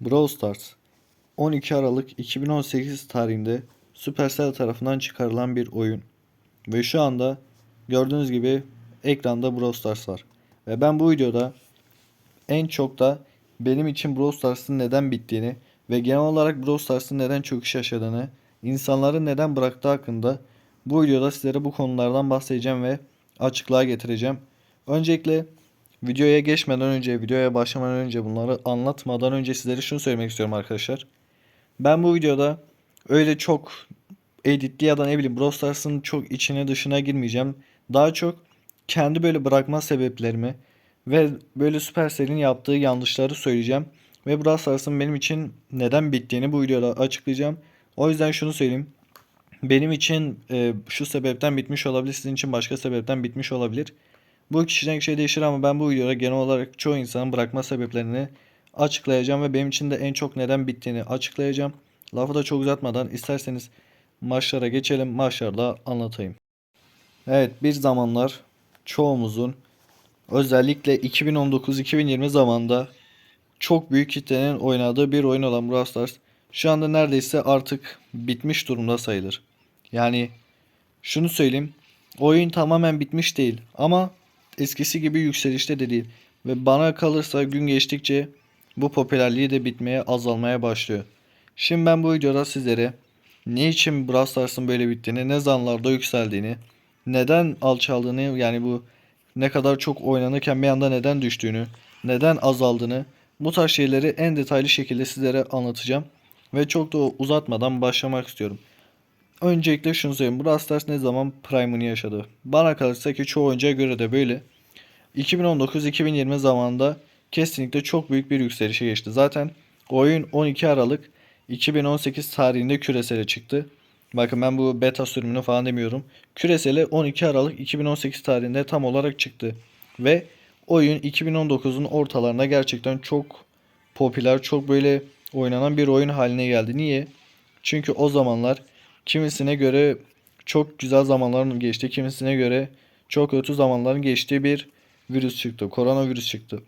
Brawl Stars 12 Aralık 2018 tarihinde Supercell tarafından çıkarılan bir oyun. Ve şu anda gördüğünüz gibi ekranda Brawl Stars var. Ve ben bu videoda en çok da benim için Brawl Stars'ın neden bittiğini ve genel olarak Brawl Stars'ın neden çöküş yaşadığını, insanların neden bıraktığı hakkında bu videoda sizlere bu konulardan bahsedeceğim ve açıklığa getireceğim. Öncelikle videoya geçmeden önce, videoya başlamadan önce bunları anlatmadan önce sizlere şunu söylemek istiyorum arkadaşlar. Ben bu videoda öyle çok editli ya da ne bileyim Brawl Stars'ın çok içine dışına girmeyeceğim. Daha çok kendi böyle bırakma sebeplerimi ve böyle Supercell'in yaptığı yanlışları söyleyeceğim. Ve Brawl Stars'ın benim için neden bittiğini bu videoda açıklayacağım. O yüzden şunu söyleyeyim. Benim için e, şu sebepten bitmiş olabilir. Sizin için başka sebepten bitmiş olabilir. Bu kişiden kişiye değişir ama ben bu videoda genel olarak çoğu insanın bırakma sebeplerini açıklayacağım ve benim için de en çok neden bittiğini açıklayacağım. Lafı da çok uzatmadan isterseniz maçlara geçelim. Maçlarla anlatayım. Evet bir zamanlar çoğumuzun özellikle 2019-2020 zamanında çok büyük kitlenin oynadığı bir oyun olan Brawl Stars şu anda neredeyse artık bitmiş durumda sayılır. Yani şunu söyleyeyim. Oyun tamamen bitmiş değil ama eskisi gibi yükselişte de değil. Ve bana kalırsa gün geçtikçe bu popülerliği de bitmeye azalmaya başlıyor. Şimdi ben bu videoda sizlere ne için Brawl Stars'ın böyle bittiğini, ne zamanlarda yükseldiğini, neden alçaldığını yani bu ne kadar çok oynanırken bir anda neden düştüğünü, neden azaldığını bu tarz şeyleri en detaylı şekilde sizlere anlatacağım. Ve çok da uzatmadan başlamak istiyorum. Öncelikle şunu söyleyeyim. Brawl Stars ne zaman Prime'ını yaşadı? Bana kalırsa ki çoğu oyuncuya göre de böyle. 2019-2020 zamanında kesinlikle çok büyük bir yükselişe geçti. Zaten oyun 12 Aralık 2018 tarihinde küresele çıktı. Bakın ben bu beta sürümünü falan demiyorum. Küresele 12 Aralık 2018 tarihinde tam olarak çıktı. Ve oyun 2019'un ortalarında gerçekten çok popüler, çok böyle oynanan bir oyun haline geldi. Niye? Çünkü o zamanlar kimisine göre çok güzel zamanların geçti, kimisine göre çok kötü zamanların geçtiği bir virüs çıktı. Koronavirüs çıktı.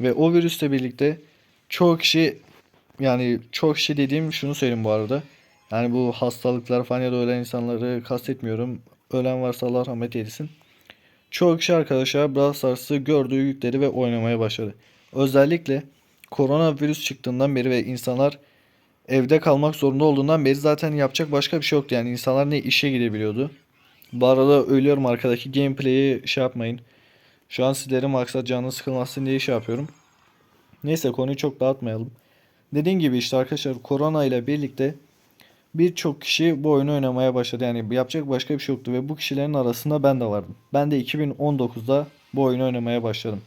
Ve o virüsle birlikte çoğu kişi yani çok kişi dediğim şunu söyleyeyim bu arada. Yani bu hastalıklar falan ya da ölen insanları kastetmiyorum. Ölen varsa Allah rahmet eylesin. Çoğu kişi arkadaşlar Brawl Stars'ı gördü, yükledi ve oynamaya başladı. Özellikle koronavirüs çıktığından beri ve insanlar evde kalmak zorunda olduğundan beri zaten yapacak başka bir şey yoktu. Yani insanlar ne işe gidebiliyordu. Bu arada ölüyorum arkadaki gameplay'i şey yapmayın. Şu an sizlerin maksat canınız sıkılmasın diye şey yapıyorum. Neyse konuyu çok dağıtmayalım. Dediğim gibi işte arkadaşlar korona ile birlikte birçok kişi bu oyunu oynamaya başladı. Yani yapacak başka bir şey yoktu ve bu kişilerin arasında ben de vardım. Ben de 2019'da bu oyunu oynamaya başladım.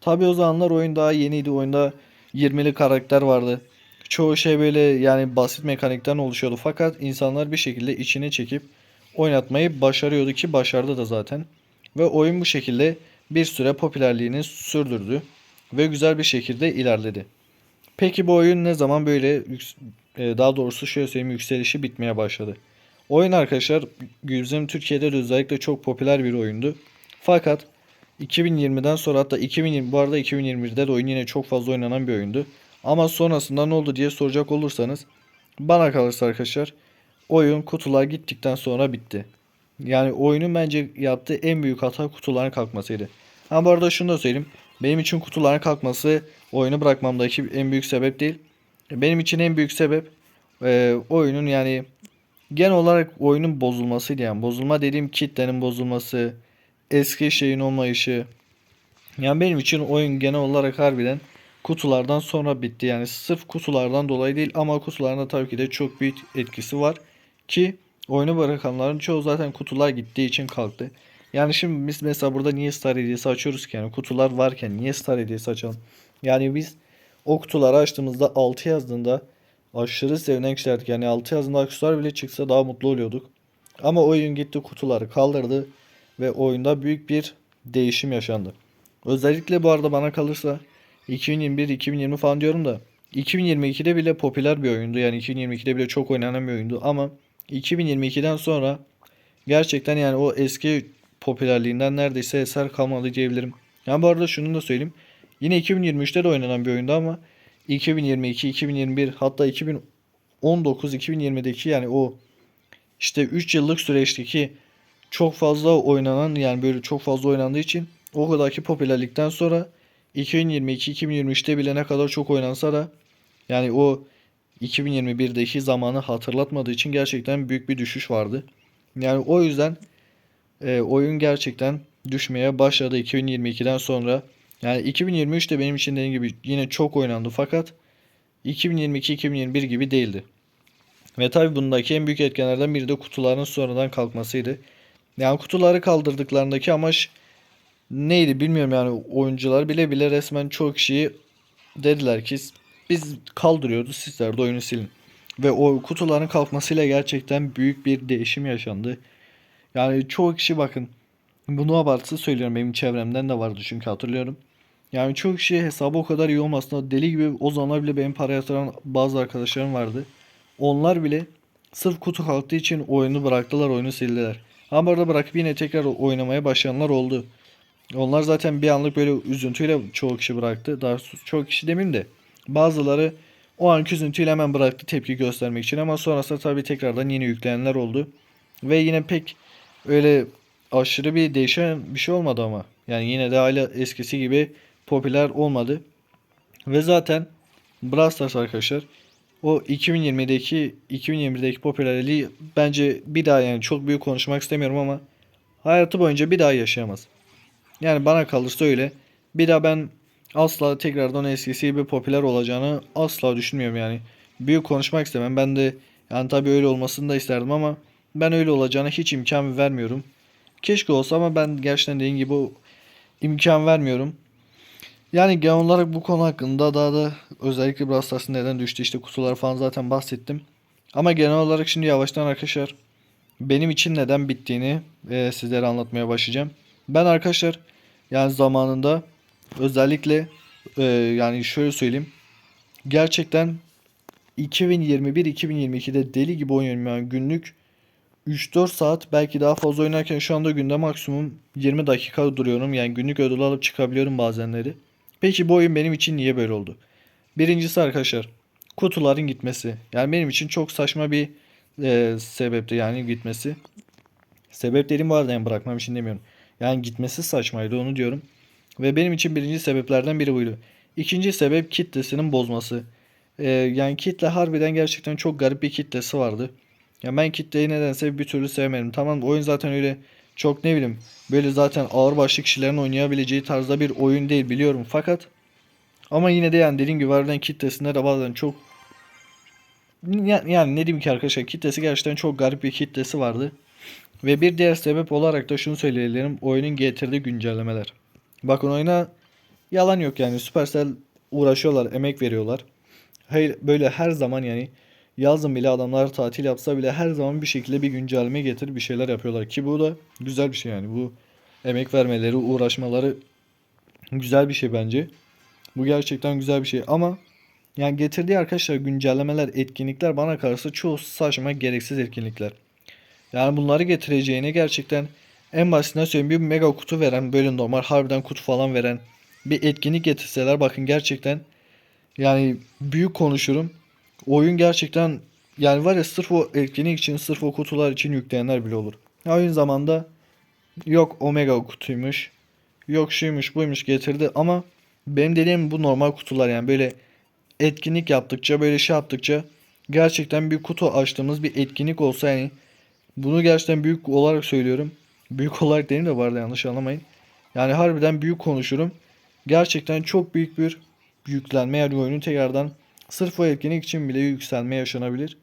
Tabi o zamanlar oyun daha yeniydi. Oyunda 20'li karakter vardı. Çoğu şey böyle yani basit mekanikten oluşuyordu. Fakat insanlar bir şekilde içine çekip oynatmayı başarıyordu ki başardı da zaten. Ve oyun bu şekilde bir süre popülerliğini sürdürdü ve güzel bir şekilde ilerledi. Peki bu oyun ne zaman böyle e, daha doğrusu şöyle söyleyeyim yükselişi bitmeye başladı. Oyun arkadaşlar bizim Türkiye'de de özellikle çok popüler bir oyundu. Fakat 2020'den sonra hatta 2020 bu arada 2021'de de oyun yine çok fazla oynanan bir oyundu. Ama sonrasında ne oldu diye soracak olursanız bana kalırsa arkadaşlar oyun kutular gittikten sonra bitti. Yani oyunun bence yaptığı en büyük hata kutuların kalkmasıydı. Ha bu arada şunu da söyleyeyim. Benim için kutuların kalkması oyunu bırakmamdaki en büyük sebep değil. Benim için en büyük sebep e, oyunun yani genel olarak oyunun bozulmasıydı yani. Bozulma dediğim kitlenin bozulması, eski şeyin olmayışı. Yani benim için oyun genel olarak harbiden kutulardan sonra bitti. Yani sırf kutulardan dolayı değil ama kutularında tabii ki de çok büyük etkisi var. Ki oyunu bırakanların çoğu zaten kutular gittiği için kalktı. Yani şimdi biz mesela burada niye Star hediyesi açıyoruz ki? Yani kutular varken niye Star hediyesi açalım? Yani biz o kutuları açtığımızda 6 yazdığında aşırı sevinen kişilerdik. Yani 6 yazdığında aksesuar bile çıksa daha mutlu oluyorduk. Ama oyun gitti kutuları kaldırdı ve oyunda büyük bir değişim yaşandı. Özellikle bu arada bana kalırsa 2021-2020 falan diyorum da 2022'de bile popüler bir oyundu. Yani 2022'de bile çok oynanan bir oyundu ama 2022'den sonra gerçekten yani o eski popülerliğinden neredeyse eser kalmadı diyebilirim. Yani bu arada şunu da söyleyeyim. Yine 2023'te de oynanan bir oyundu ama 2022, 2021 hatta 2019, 2020'deki yani o işte 3 yıllık süreçteki çok fazla oynanan yani böyle çok fazla oynandığı için o kadarki popülerlikten sonra 2022-2023'te bile ne kadar çok oynansa da yani o 2021'deki zamanı hatırlatmadığı için gerçekten büyük bir düşüş vardı. Yani o yüzden e, oyun gerçekten düşmeye başladı 2022'den sonra. Yani 2023'te benim için dediğim gibi yine çok oynandı fakat 2022-2021 gibi değildi. Ve tabi bundaki en büyük etkenlerden biri de kutuların sonradan kalkmasıydı. Yani kutuları kaldırdıklarındaki amaç neydi bilmiyorum yani oyuncular bile bile resmen çok kişiyi dediler ki biz kaldırıyoruz sizler de oyunu silin. Ve o kutuların kalkmasıyla gerçekten büyük bir değişim yaşandı. Yani çoğu kişi bakın bunu abartısı söylüyorum benim çevremden de vardı çünkü hatırlıyorum. Yani çoğu kişi hesabı o kadar iyi olmasına deli gibi o zamanlar bile benim para yatıran bazı arkadaşlarım vardı. Onlar bile sırf kutu kalktığı için oyunu bıraktılar, oyunu sildiler. Ama orada bırakıp yine tekrar oynamaya başlayanlar oldu. Onlar zaten bir anlık böyle üzüntüyle çoğu kişi bıraktı. Daha çoğu kişi demeyeyim de bazıları o anki üzüntüyle hemen bıraktı tepki göstermek için ama sonrasında tabii tekrardan yeni yükleyenler oldu. Ve yine pek öyle aşırı bir değişen bir şey olmadı ama. Yani yine de hala eskisi gibi popüler olmadı. Ve zaten Brawl Stars arkadaşlar o 2020'deki 2021'deki popülerliği bence bir daha yani çok büyük konuşmak istemiyorum ama hayatı boyunca bir daha yaşayamaz. Yani bana kalırsa öyle. Bir daha ben asla tekrardan eskisi gibi popüler olacağını asla düşünmüyorum yani. Büyük konuşmak istemem. Ben de yani tabii öyle olmasını da isterdim ama ben öyle olacağına hiç imkan vermiyorum. Keşke olsa ama ben gerçekten dediğim gibi o imkan vermiyorum. Yani genel olarak bu konu hakkında daha da özellikle Brawl Stars'ın neden düştü işte kutular falan zaten bahsettim. Ama genel olarak şimdi yavaştan arkadaşlar benim için neden bittiğini e, sizlere anlatmaya başlayacağım. Ben arkadaşlar yani zamanında özellikle e, yani şöyle söyleyeyim. Gerçekten 2021-2022'de deli gibi oynuyorum yani günlük 3-4 saat belki daha fazla oynarken şu anda günde maksimum 20 dakika duruyorum. Yani günlük ödül alıp çıkabiliyorum bazenleri. Peki bu oyun benim için niye böyle oldu? Birincisi arkadaşlar kutuların gitmesi. Yani benim için çok saçma bir e, sebepti yani gitmesi. Sebep dediğim vardı yani bırakmam için demiyorum. Yani gitmesi saçmaydı onu diyorum. Ve benim için birinci sebeplerden biri buydu. İkinci sebep kitlesinin bozması. E, yani kitle harbiden gerçekten çok garip bir kitlesi vardı. Ya ben kitleyi nedense bir türlü sevmedim. Tamam oyun zaten öyle çok ne bileyim böyle zaten ağır başlı kişilerin oynayabileceği tarzda bir oyun değil biliyorum. Fakat ama yine de yani dediğim gibi harbiden kitlesinde de bazen çok yani ne diyeyim ki arkadaşlar kitlesi gerçekten çok garip bir kitlesi vardı. Ve bir diğer sebep olarak da şunu söyleyelim oyunun getirdiği güncellemeler. Bakın oyuna yalan yok yani Supercell uğraşıyorlar, emek veriyorlar. Hayır böyle her zaman yani yazın bile adamlar tatil yapsa bile her zaman bir şekilde bir güncelleme getir bir şeyler yapıyorlar ki bu da güzel bir şey yani bu emek vermeleri uğraşmaları güzel bir şey bence. Bu gerçekten güzel bir şey ama yani getirdiği arkadaşlar güncellemeler etkinlikler bana kalırsa çoğu saçma gereksiz etkinlikler. Yani bunları getireceğine gerçekten en basitinden söyleyeyim bir mega kutu veren böyle normal harbiden kutu falan veren bir etkinlik getirseler bakın gerçekten yani büyük konuşurum. Oyun gerçekten yani var ya sırf o etkinlik için sırf o kutular için yükleyenler bile olur. Aynı zamanda yok omega kutuymuş. Yok şuymuş buymuş getirdi ama benim dediğim bu normal kutular yani böyle etkinlik yaptıkça böyle şey yaptıkça gerçekten bir kutu açtığımız bir etkinlik olsa yani bunu gerçekten büyük olarak söylüyorum. Büyük olarak değil de bu arada yanlış anlamayın. Yani harbiden büyük konuşurum. Gerçekten çok büyük bir yüklenme yani oyunu tekrardan Sırf o etkinlik için bile yükselme yaşanabilir.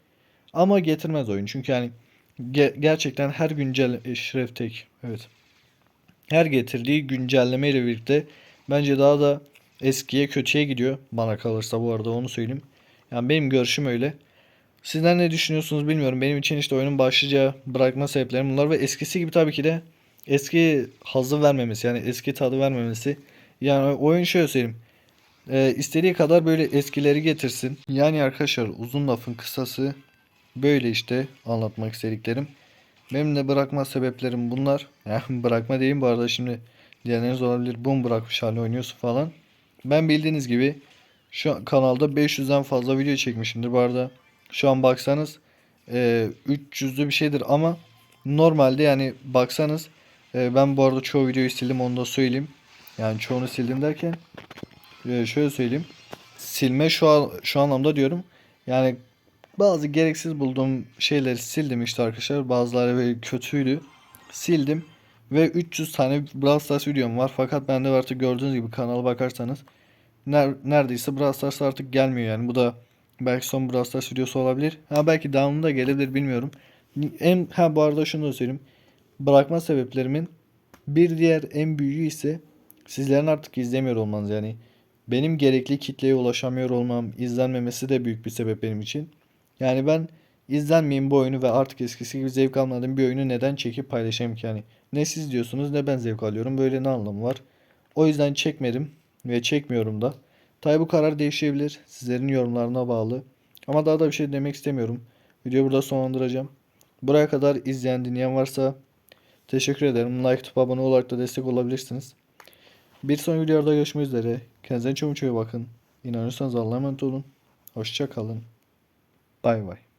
Ama getirmez oyun. Çünkü yani ge- gerçekten her güncel Eşref Tek evet. Her getirdiği güncelleme ile birlikte bence daha da eskiye kötüye gidiyor. Bana kalırsa bu arada onu söyleyeyim. Yani benim görüşüm öyle. Sizler ne düşünüyorsunuz bilmiyorum. Benim için işte oyunun başlıca bırakma sebeplerim bunlar ve eskisi gibi tabii ki de eski hazı vermemesi yani eski tadı vermemesi. Yani oyun şöyle söyleyeyim. Ee, istediği kadar böyle eskileri getirsin. Yani arkadaşlar uzun lafın kısası böyle işte anlatmak istediklerim. Benim de bırakma sebeplerim bunlar. Yani bırakma diyeyim bu arada şimdi diyenleriniz olabilir. Bum bırakmış hali oynuyorsun falan. Ben bildiğiniz gibi Şu an kanalda 500'den fazla video çekmişimdir. Bu arada şu an baksanız e, 300'lü bir şeydir ama normalde yani baksanız e, ben bu arada çoğu videoyu sildim onu da söyleyeyim. Yani çoğunu sildim derken e, şöyle söyleyeyim. Silme şu an şu anlamda diyorum. Yani bazı gereksiz bulduğum şeyleri sildim işte arkadaşlar. Bazıları böyle kötüydü. Sildim. Ve 300 tane Brawl Stars videom var. Fakat bende artık gördüğünüz gibi kanala bakarsanız ner- neredeyse Brawl Stars artık gelmiyor yani. Bu da belki son Brawl Stars videosu olabilir. Ha belki devamında gelebilir bilmiyorum. En, ha bu arada şunu da söyleyeyim. Bırakma sebeplerimin bir diğer en büyüğü ise sizlerin artık izlemiyor olmanız yani. Benim gerekli kitleye ulaşamıyor olmam, izlenmemesi de büyük bir sebep benim için. Yani ben izlenmeyeyim bu oyunu ve artık eskisi gibi zevk almadığım bir oyunu neden çekip paylaşayım ki yani. Ne siz diyorsunuz ne ben zevk alıyorum. Böyle ne anlamı var? O yüzden çekmedim ve çekmiyorum da. Tabi bu karar değişebilir. Sizlerin yorumlarına bağlı. Ama daha da bir şey demek istemiyorum. Videoyu burada sonlandıracağım. Buraya kadar izleyen dinleyen varsa teşekkür ederim. Like tutup abone olarak da destek olabilirsiniz. Bir sonraki videoda görüşmek üzere. Kendinize çok çok iyi bakın. İnanırsanız Allah'a emanet olun. Hoşça kalın. Bay bay.